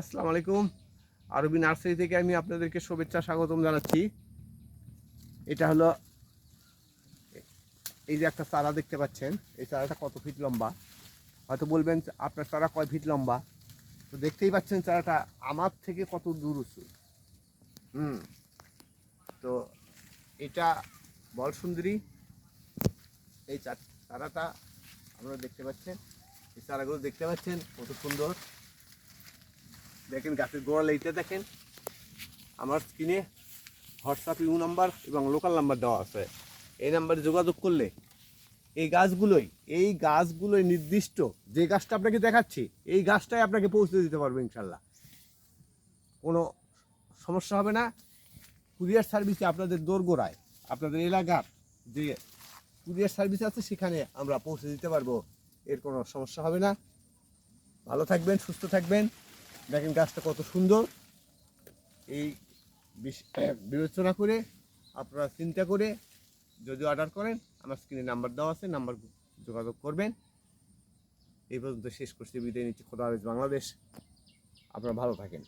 আসসালামু আলাইকুম। আরবি নার্সারি থেকে আমি আপনাদেরকে শুভেচ্ছা, স্বাগতম জানাচ্ছি। এটা হলো এই যে একটা চারা দেখতে পাচ্ছেন, এই চারাটা কত ফিট লম্বা? হয়তো বলবেন আপনার চারা কয় ফিট লম্বা? তো দেখতেই পাচ্ছেন চারাটা আমার থেকে কত দূর উঁচু। হুম। তো এটা বল সুন্দরী এই চারাটা আপনারা দেখতে পাচ্ছেন, এই চারাগুলো দেখতে পাচ্ছেন কত সুন্দর। দেখেন, গাছের গোড়াল এইটা দেখেন। আমার স্ক্রিনে হোয়াটসঅ্যাপ, ইউ নাম্বার এবং লোকাল নাম্বার দেওয়া আছে। এই নাম্বারে যোগাযোগ করলে এই গাছগুলোই এই গাছগুলোই নির্দিষ্ট যে গাছটা আপনাকে দেখাচ্ছি, এই গাছটাই আপনাকে পৌঁছে দিতে পারবে ইনশাল্লাহ। কোনো সমস্যা হবে না। কুরিয়ার সার্ভিসে আপনাদের দোরগোড়ায়, আপনাদের এলাকার যে কুরিয়ার সার্ভিস আছে, সেখানে আমরা পৌঁছে দিতে পারব। এর কোনো সমস্যা হবে না। ভালো থাকবেন, সুস্থ থাকবেন। দেখেন গাছটা কত সুন্দর। এই বিবেচনা করে আপনারা চিন্তা করে যদি অর্ডার করেন, আমার স্ক্রিনে নাম্বার দেওয়া আছে নাম্বার যোগাযোগ করবেন। এই পর্যন্ত শেষ করছি, বিদায় নিচ্ছি। খোদা হাফেজ বাংলাদেশ। আপনারা ভালো থাকেন।